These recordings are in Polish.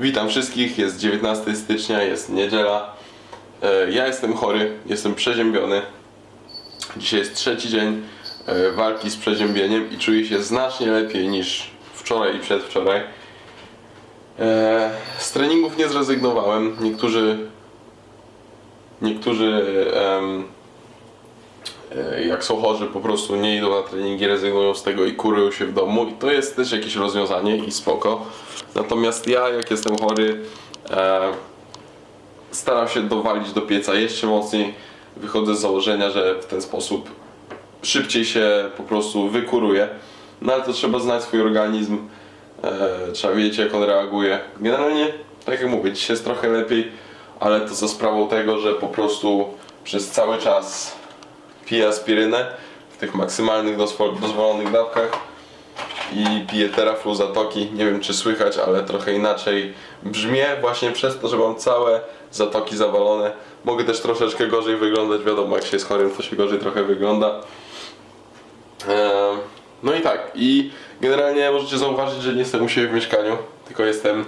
Witam wszystkich, jest 19 stycznia, jest niedziela. E, Ja jestem chory, jestem przeziębiony. Dzisiaj jest trzeci dzień e, walki z przeziębieniem i czuję się znacznie lepiej niż wczoraj i przedwczoraj. E, Z treningów nie zrezygnowałem. Niektórzy niektórzy e, jak są chorzy po prostu nie idą na treningi, rezygnują z tego i kurują się w domu i to jest też jakieś rozwiązanie i spoko. Natomiast ja jak jestem chory e, staram się dowalić do pieca jeszcze mocniej. Wychodzę z założenia, że w ten sposób szybciej się po prostu wykuruje. No ale to trzeba znać swój organizm, e, trzeba wiedzieć jak on reaguje. Generalnie, tak jak mówię, dzisiaj jest trochę lepiej, ale to za sprawą tego, że po prostu przez cały czas piję aspirynę w tych maksymalnych dozwol- dozwolonych dawkach i piję teraflu zatoki. Nie wiem czy słychać, ale trochę inaczej brzmię właśnie przez to, że mam całe zatoki zawalone. Mogę też troszeczkę gorzej wyglądać, wiadomo jak się jest chorym to się gorzej trochę wygląda. Ehm, No i tak, i generalnie możecie zauważyć, że nie jestem u siebie w mieszkaniu, tylko jestem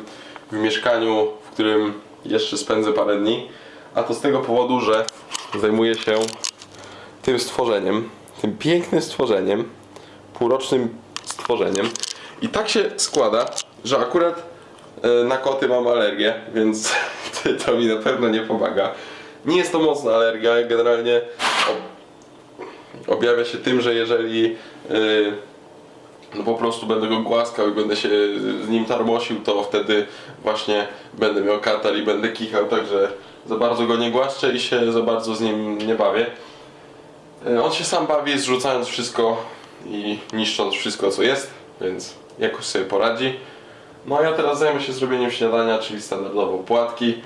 w mieszkaniu, w którym jeszcze spędzę parę dni. A to z tego powodu, że zajmuję się tym stworzeniem, tym pięknym stworzeniem, półrocznym stworzeniem. I tak się składa, że akurat e, na koty mam alergię, więc to mi na pewno nie pomaga. Nie jest to mocna alergia, generalnie ob- objawia się tym, że jeżeli y, no po prostu będę go głaskał i będę się z nim tarmosił, to wtedy właśnie będę miał katar i będę kichał, także za bardzo go nie głaszczę i się za bardzo z nim nie bawię. Y, On się sam bawi, zrzucając wszystko i niszcząc wszystko co jest, więc jakoś sobie poradzi. No ja teraz zajmę się zrobieniem śniadania, czyli standardowo płatki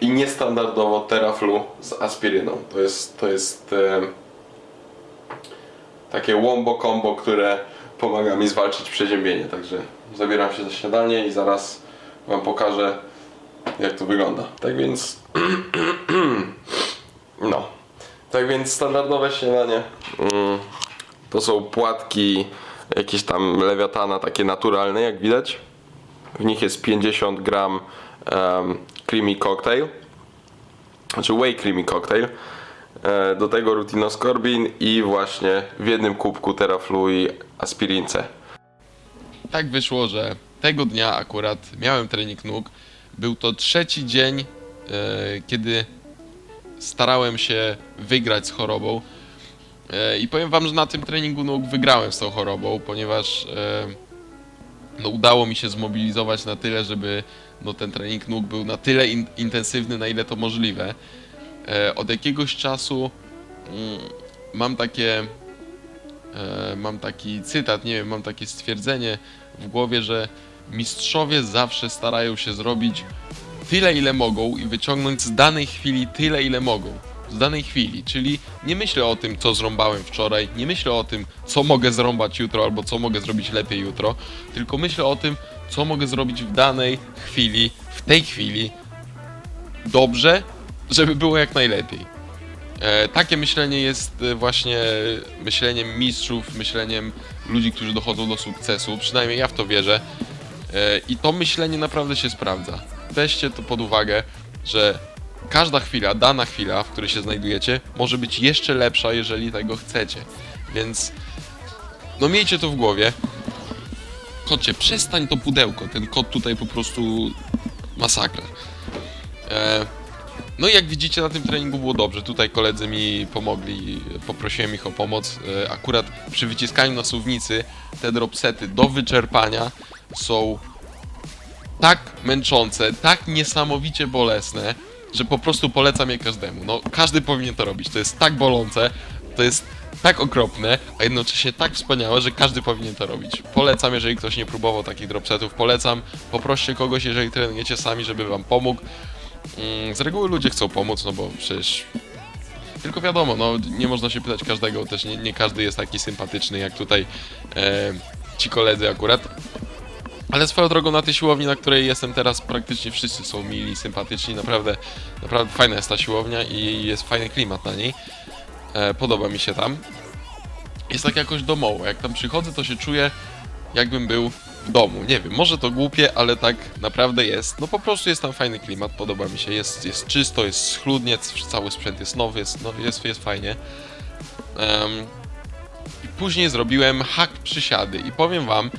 i niestandardowo teraflu z aspiryną. To jest, to jest e, takie wombo combo, które pomaga mi zwalczyć przeziębienie. Także zabieram się za śniadanie i zaraz Wam pokażę jak to wygląda. Tak więc no. Tak więc standardowe śniadanie mm, to są płatki jakieś tam lewiatana takie naturalne jak widać. W nich jest 50 gram em, creamy cocktail. Znaczy whey creamy cocktail. E, Do tego rutinoskorbin i właśnie w jednym kubku teraflu i aspirince. tak wyszło, że tego dnia akurat miałem trening nóg. Był to trzeci dzień, e, kiedy starałem się wygrać z chorobą. E, I powiem wam, że na tym treningu nóg wygrałem z tą chorobą, ponieważ e, no, udało mi się zmobilizować na tyle, żeby no, ten trening nóg był na tyle in, intensywny, na ile to możliwe. E, od jakiegoś czasu mm, mam takie mam taki cytat, nie wiem, mam takie stwierdzenie w głowie, że mistrzowie zawsze starają się zrobić tyle, ile mogą i wyciągnąć z danej chwili tyle, ile mogą. Z danej chwili, czyli nie myślę o tym, co zrąbałem wczoraj, nie myślę o tym, co mogę zrąbać jutro albo co mogę zrobić lepiej jutro, tylko myślę o tym, co mogę zrobić w danej chwili, w tej chwili dobrze, żeby było jak najlepiej. E, takie myślenie jest e, właśnie myśleniem mistrzów, myśleniem ludzi, którzy dochodzą do sukcesu. Przynajmniej ja w to wierzę. E, I to myślenie naprawdę się sprawdza. Weźcie to pod uwagę, że każda chwila, dana chwila, w której się znajdujecie, może być jeszcze lepsza, jeżeli tego chcecie. Więc no miejcie to w głowie. Kocie, przestań to pudełko. Ten kot tutaj po prostu masakra. E, no i jak widzicie na tym treningu było dobrze. Tutaj koledzy mi pomogli, poprosiłem ich o pomoc. E, Akurat przy wyciskaniu na suwnicy te dropsety do wyczerpania są tak męczące, tak niesamowicie bolesne, że po prostu polecam je każdemu. No każdy powinien to robić. To jest tak bolące, to jest tak okropne, a jednocześnie tak wspaniałe, że każdy powinien to robić. Polecam, jeżeli ktoś nie próbował takich dropsetów, polecam. Poproście kogoś, jeżeli trenujecie sami, żeby wam pomógł. Mm, Z reguły ludzie chcą pomóc, no bo przecież. Tylko wiadomo, no nie można się pytać każdego, też nie, nie każdy jest taki sympatyczny jak tutaj e, ci koledzy akurat. Ale swoją drogą na tej siłowni, na której jestem teraz, praktycznie wszyscy są mili, sympatyczni, naprawdę, naprawdę fajna jest ta siłownia i jest fajny klimat na niej. E, podoba mi się tam. Jest tak jakoś domowo, jak tam przychodzę, to się czuję jakbym był domu. Nie wiem, może to głupie, ale tak naprawdę jest. No po prostu jest tam fajny klimat, podoba mi się. Jest, jest czysto, jest schludnie, cały sprzęt jest nowy, jest, no, jest, jest fajnie. Em, I później zrobiłem hak przysiady i powiem wam,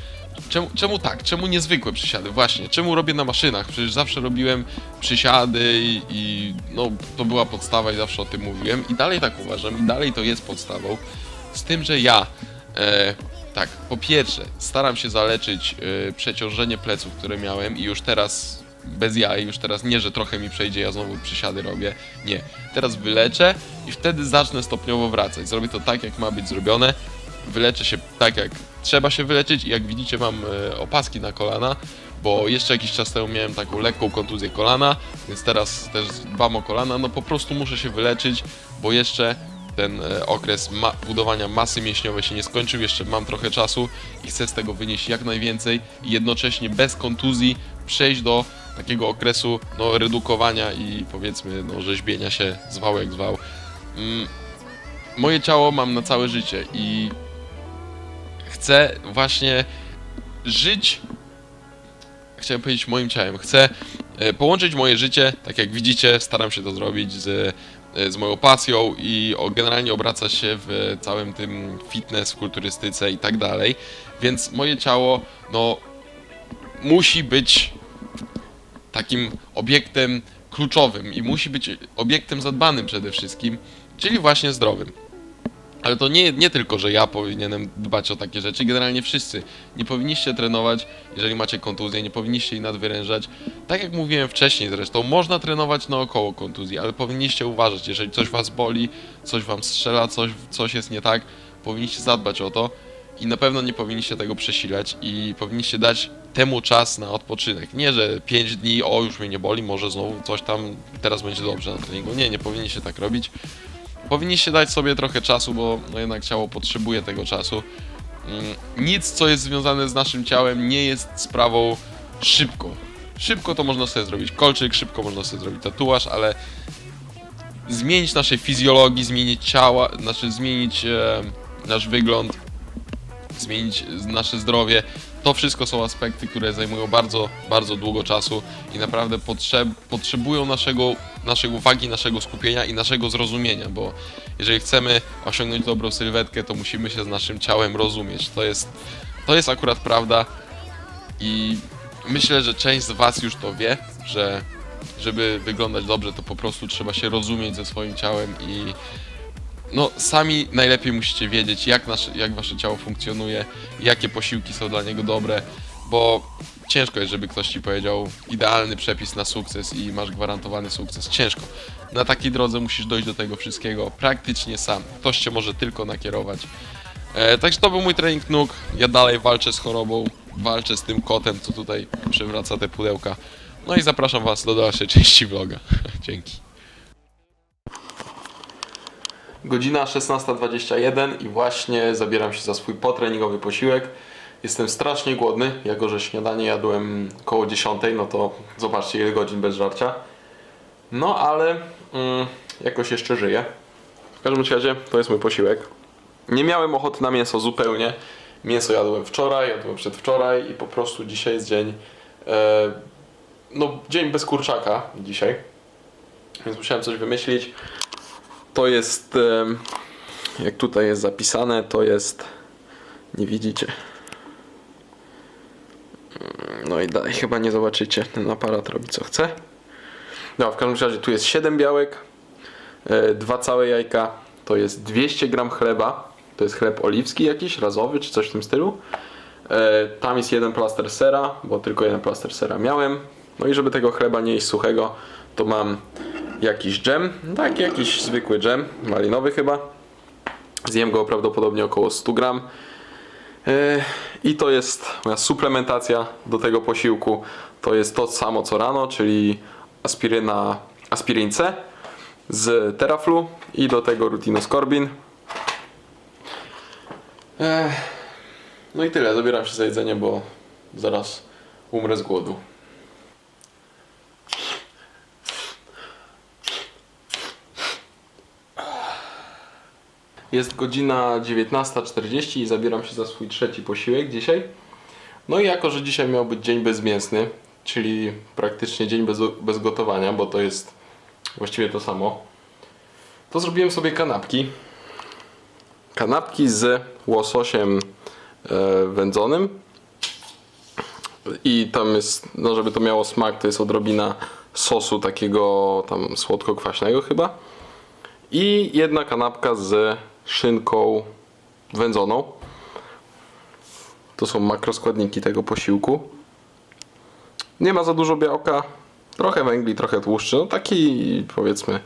czemu, czemu tak, czemu niezwykłe przysiady? Właśnie, czemu robię na maszynach? Przecież zawsze robiłem przysiady i, i no, to była podstawa i zawsze o tym mówiłem i dalej tak uważam i dalej to jest podstawą. Z tym, że ja e, tak, po pierwsze, staram się zaleczyć e, przeciążenie pleców, które miałem i już teraz bez jaj, już teraz nie, że trochę mi przejdzie, ja znowu przysiady robię. Nie. Teraz wyleczę i wtedy zacznę stopniowo wracać. Zrobię to tak, jak ma być zrobione. Wyleczę się tak, jak trzeba się wyleczyć i jak widzicie mam e, opaski na kolana, bo jeszcze jakiś czas temu miałem taką lekką kontuzję kolana, więc teraz też dbam o kolana. No po prostu muszę się wyleczyć, bo jeszcze ten e, okres ma budowania masy mięśniowej się nie skończył, jeszcze mam trochę czasu i chcę z tego wynieść jak najwięcej i jednocześnie bez kontuzji przejść do takiego okresu no, redukowania i powiedzmy no, rzeźbienia się zwał jak zwał. Mm, moje ciało mam na całe życie i chcę właśnie żyć chciałem powiedzieć moim ciałem. Chcę e, połączyć moje życie, tak jak widzicie, staram się to zrobić z, e, z moją pasją i generalnie obracać się w całym tym fitness, kulturystyce i tak dalej. Więc moje ciało, no, musi być takim obiektem kluczowym i musi być obiektem zadbanym przede wszystkim, czyli właśnie zdrowym. Ale to nie, nie tylko, że ja powinienem dbać o takie rzeczy, generalnie wszyscy. Nie powinniście trenować, jeżeli macie kontuzję, nie powinniście jej nadwyrężać. Tak jak mówiłem wcześniej zresztą, można trenować naokoło kontuzji, ale powinniście uważać, jeżeli coś was boli, coś wam strzela, coś, coś jest nie tak, powinniście zadbać o to i na pewno nie powinniście tego przesilać i powinniście dać temu czas na odpoczynek. Nie, że 5 dni, o już mnie nie boli, może znowu coś tam, teraz będzie dobrze na treningu. Nie, nie powinniście tak robić powinniście dać sobie trochę czasu, bo no jednak ciało potrzebuje tego czasu. Mm, Nic, co jest związane z naszym ciałem, nie jest sprawą szybko. Szybko to można sobie zrobić kolczyk, szybko można sobie zrobić tatuaż, ale zmienić naszej fizjologii, zmienić ciała, znaczy zmienić e, nasz wygląd, zmienić nasze zdrowie. To wszystko są aspekty, które zajmują bardzo, bardzo długo czasu i naprawdę potrzeb, potrzebują naszego, naszej uwagi, naszego skupienia i naszego zrozumienia, bo jeżeli chcemy osiągnąć dobrą sylwetkę, to musimy się z naszym ciałem rozumieć. To jest, to jest akurat prawda i myślę, że część z Was już to wie, że żeby wyglądać dobrze, to po prostu trzeba się rozumieć ze swoim ciałem i no sami najlepiej musicie wiedzieć, jak, nasze, jak wasze ciało funkcjonuje, jakie posiłki są dla niego dobre, bo ciężko jest, żeby ktoś ci powiedział idealny przepis na sukces i masz gwarantowany sukces. Ciężko. Na takiej drodze musisz dojść do tego wszystkiego praktycznie sam. Ktoś cię może tylko nakierować. E, także to był mój trening nóg. Ja dalej walczę z chorobą, walczę z tym kotem, co tutaj przewraca te pudełka. No i zapraszam was do dalszej części vloga. Dzięki. Godzina 16.21 i właśnie zabieram się za swój potreningowy posiłek. Jestem strasznie głodny, jako że śniadanie jadłem koło 10, no to zobaczcie ile godzin bez żarcia. No ale mm, jakoś jeszcze żyję. W każdym razie to jest mój posiłek. Nie miałem ochoty na mięso zupełnie. Mięso jadłem wczoraj, jadłem przedwczoraj i po prostu dzisiaj jest dzień, e, no dzień bez kurczaka dzisiaj. Więc musiałem coś wymyślić. To jest, em, jak tutaj jest zapisane, to jest, nie widzicie. No i dalej chyba nie zobaczycie, ten aparat robi co chce. No, w każdym razie tu jest 7 białek, e, dwa całe jajka, to jest 200 gram chleba, to jest chleb oliwski jakiś, razowy czy coś w tym stylu. E, Tam jest jeden plaster sera, bo tylko jeden plaster sera miałem. No i żeby tego chleba nie jeść suchego, to mam jakiś dżem, tak, jakiś zwykły dżem, malinowy chyba. Zjem go prawdopodobnie około 100 gram. E, I to jest moja suplementacja do tego posiłku. To jest to samo co rano, czyli aspiryna, aspiryn C z Teraflu i do tego Rutinoscorbin. E, No i tyle, zabieram się za jedzenie, bo zaraz umrę z głodu. Jest godzina 19.40 i zabieram się za swój trzeci posiłek dzisiaj. No i jako, że dzisiaj miał być dzień bezmięsny, czyli praktycznie dzień bez, bez gotowania, bo to jest właściwie to samo, to zrobiłem sobie kanapki. Kanapki z łososiem e, wędzonym. I tam jest, no żeby to miało smak, to jest odrobina sosu takiego tam słodko-kwaśnego chyba. I jedna kanapka z szynką wędzoną. To są makroskładniki tego posiłku. Nie ma za dużo białka, trochę węgli, trochę tłuszczy. No taki powiedzmy,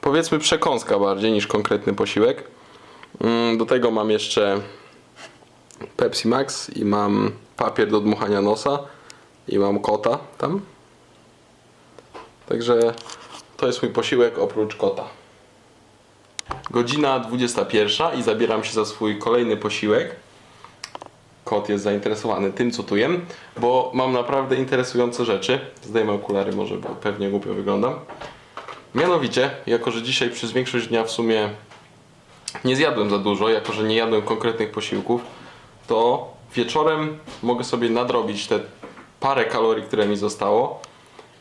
powiedzmy przekąska bardziej niż konkretny posiłek. Mm, Do tego mam jeszcze Pepsi Max i mam papier do dmuchania nosa i mam kota tam. Także to jest mój posiłek oprócz kota. Godzina 21 i zabieram się za swój kolejny posiłek. Kot jest zainteresowany tym, co tu jem, bo mam naprawdę interesujące rzeczy. Zdejmę okulary, może bo pewnie głupio wyglądam. Mianowicie, jako że dzisiaj przez większość dnia w sumie nie zjadłem za dużo, jako że nie jadłem konkretnych posiłków, to wieczorem mogę sobie nadrobić te parę kalorii, które mi zostało.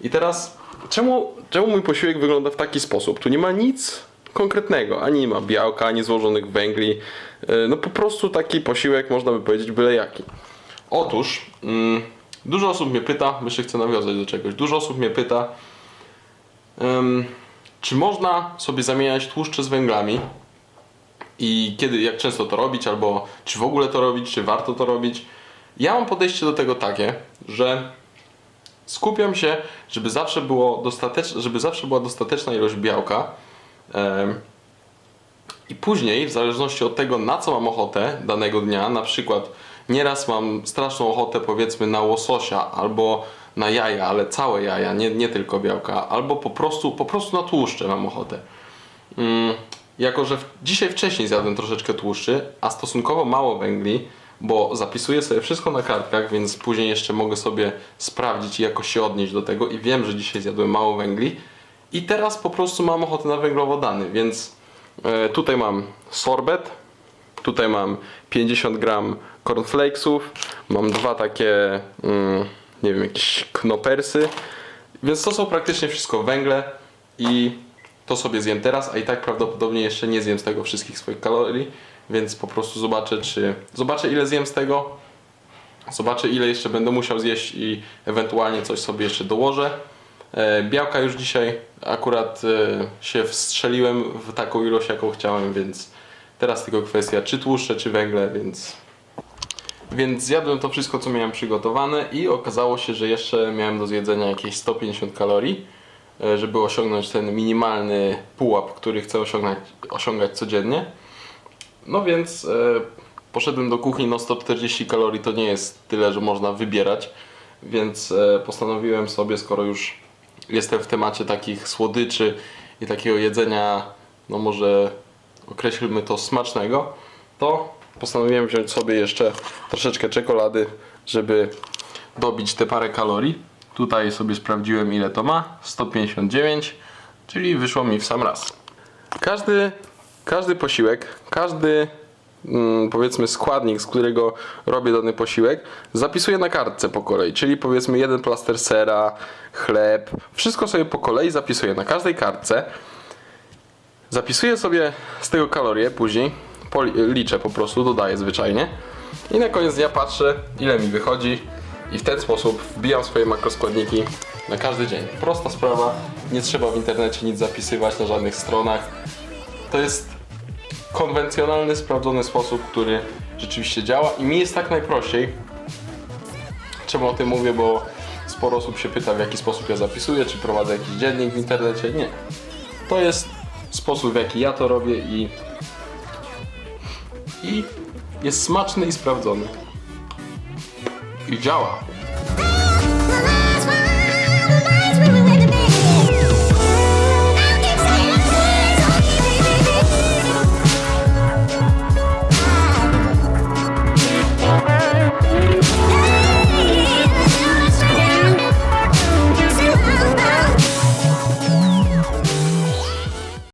I teraz, czemu, czemu mój posiłek wygląda w taki sposób? Tu nie ma nic konkretnego, ani nie ma białka, ani złożonych węgli. Yy, No po prostu taki posiłek, można by powiedzieć, byle jaki. Otóż, mm, dużo osób mnie pyta, jeszcze chcę nawiązać do czegoś, dużo osób mnie pyta, ym, czy można sobie zamieniać tłuszcze z węglami i kiedy, jak często to robić, albo czy w ogóle to robić, czy warto to robić. Ja mam podejście do tego takie, że skupiam się, żeby zawsze, było dostateczne, żeby zawsze była dostateczna ilość białka. I później, w zależności od tego, na co mam ochotę danego dnia, na przykład nieraz mam straszną ochotę, powiedzmy, na łososia albo na jaja, ale całe jaja, nie, nie tylko białka, albo po prostu, po prostu na tłuszcze mam ochotę. Mm, jako, że dzisiaj wcześniej zjadłem troszeczkę tłuszczy, a stosunkowo mało węgli, bo zapisuję sobie wszystko na kartkach, więc później jeszcze mogę sobie sprawdzić i jakoś się odnieść do tego i wiem, że dzisiaj zjadłem mało węgli i teraz po prostu mam ochotę na węglowodany, więc e, tutaj mam sorbet, tutaj mam 50 gram cornflakesów, mam dwa takie, mm, nie wiem, jakieś knopersy, więc to są praktycznie wszystko węgle i to sobie zjem teraz, a i tak prawdopodobnie jeszcze nie zjem z tego wszystkich swoich kalorii, więc po prostu zobaczę, czy zobaczę ile zjem z tego, zobaczę ile jeszcze będę musiał zjeść i ewentualnie coś sobie jeszcze dołożę. E, Białka już dzisiaj akurat e, się wstrzeliłem w taką ilość, jaką chciałem, więc teraz tylko kwestia czy tłuszcze, czy węgle, więc więc zjadłem to wszystko, co miałem przygotowane i okazało się, że jeszcze miałem do zjedzenia jakieś 150 kalorii, e, żeby osiągnąć ten minimalny pułap, który chcę osiągać, codziennie. No więc poszedłem do kuchni, no 140 kalorii to nie jest tyle, że można wybierać, więc postanowiłem sobie, skoro już jestem w temacie takich słodyczy i takiego jedzenia, no może określmy to smacznego, to postanowiłem wziąć sobie jeszcze troszeczkę czekolady, żeby dobić te parę kalorii. Tutaj sobie sprawdziłem ile to ma, 159, czyli wyszło mi w sam raz. Każdy, każdy posiłek, każdy powiedzmy składnik, z którego robię dany posiłek, zapisuję na kartce po kolei, czyli powiedzmy jeden plaster sera, chleb, wszystko sobie po kolei zapisuję na każdej kartce. Zapisuję sobie z tego kalorie później, liczę po prostu, dodaję zwyczajnie i na koniec dnia patrzę ile mi wychodzi i w ten sposób wbijam swoje makroskładniki na każdy dzień. Prosta sprawa, nie trzeba w internecie nic zapisywać na żadnych stronach. To jest konwencjonalny, sprawdzony sposób, który rzeczywiście działa i mi jest tak najprościej. Czemu o tym mówię, bo sporo osób się pyta w jaki sposób ja zapisuję, czy prowadzę jakiś dziennik w internecie. Nie. To jest sposób w jaki ja to robię i i jest smaczny i sprawdzony. I działa.